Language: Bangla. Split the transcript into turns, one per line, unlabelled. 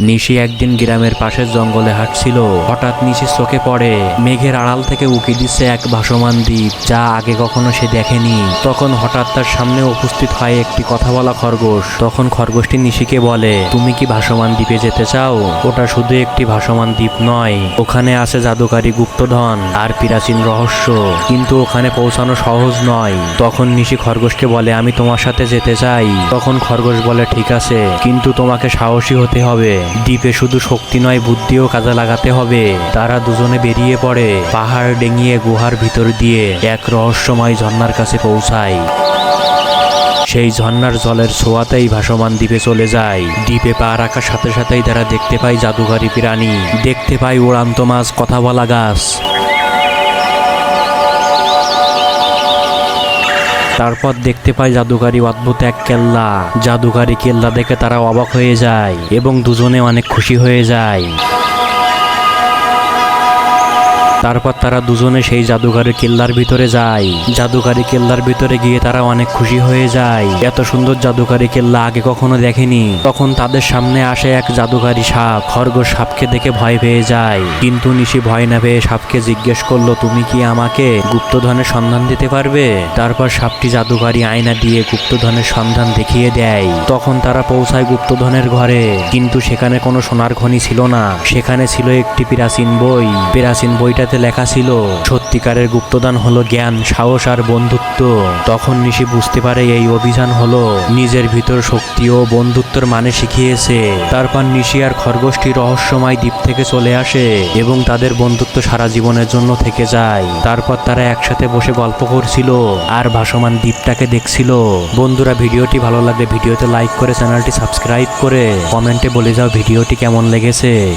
নিশি একদিন গ্রামের পাশের জঙ্গলে হাঁটছিল। হঠাৎ নিশি চোখে পড়ে। মেঘের আড়াল থেকে উকি দিচ্ছে এক ভাসমান দ্বীপ, যা আগে কখনো সে দেখেনি। তখন হঠাৎ তার সামনে উপস্থিত হয় একটি কথা বলা খরগোশ। তখন খরগোশটি নিশিকে বলে, তুমি কি ভাসমান দ্বীপে যেতে চাও? ওটা শুধু একটি ভাসমান দ্বীপ নয়। ওখানে আছে জাদুকারী গুপ্তধন আর প্রাচীন রহস্য। কিন্তু ওখানে পৌঁছানো সহজ নয়। তখন নিশি খরগোশকে বলে, আমি তোমার সাথে যেতে চাই। তখন খরগোশ বলে, ঠিক আছে। কিন্তু তোমাকে সাহসী হতে হবে। দ্বীপে শুধু শক্তি নয়, বুদ্ধিও কাজে লাগাতে হবে। তারা দুজনে বেরিয়ে পড়ে পাহাড় ডেঙিয়ে গুহার ভিতর দিয়ে এক রহস্যময় ঝর্ণার কাছে পৌঁছায়। সেই ঝর্ণার জলের ছোঁয়াতেই ভাসমান দ্বীপে চলে যায়। দ্বীপে পা রাখার সাথে সাথেই তারা দেখতে পায় জাদুঘরী প্রাণী দেখতে পায় উড়ান্ত মাছ, কথা বলা গাছ। তারপর দেখতে পায় জাদুকারী অদ্ভুত এক কেল্লা। জাদুকারী কেল্লা দেখে তারা অবাক হয়ে যায় এবং দুজনে অনেক খুশি হয়ে যায়। তারপর তারা দুজনে সেই জাদুঘরের কেল্লার ভিতরে যায়। জাদুকারী কেল্লার ভিতরে গিয়ে তারা অনেক খুশি হয়ে যায়। এত সুন্দর জাদুকারী কেল্লা আগে কখনো দেখেনি। তখন তাদের সামনে আসে এক জাদুকারী সাপ। খরগোশ সাপকে দেখে ভয় পেয়ে যায়। কিন্তু নিশি ভয় না পেয়ে সাপকে জিজ্ঞেস করল, তুমি কি আমাকে গুপ্তধনের সন্ধান দিতে পারবে? তারপর সাপটি জাদুকারী আয়না দিয়ে গুপ্তধনের সন্ধান দেখিয়ে দেয়। তখন তারা পৌঁছায় গুপ্তধনের ঘরে। কিন্তু সেখানে কোনো সোনার খনি ছিল না। সেখানে ছিল একটি প্রাচীন বই। প্রাচীন বইটাতে লেখা ছিল, সত্যিকারের গুপ্তদান হলো জ্ঞান, সাহস আর বন্ধুত্ব। তখন নিশি বুঝতে পারে এই অভিযান হলো নিজের ভিতর শক্তি ও বন্ধুত্বর মানে শিখিয়েছে। তারপর নিশি আর খরগোশটি রহস্যময় দ্বীপ থেকে চলে আসে এবং তাদের বন্ধুত্ব সারা জীবনের জন্য থেকে যায়। তারপর তারা একসাথে বসে গল্প করছিল আর ভাসমান দ্বীপটাকে দেখছিল। বন্ধুরা, ভিডিওটি ভালো লাগলে ভিডিওতে লাইক করে চ্যানেলটি সাবস্ক্রাইব করে কমেন্টে বলে যাও ভিডিওটি কেমন লেগেছে।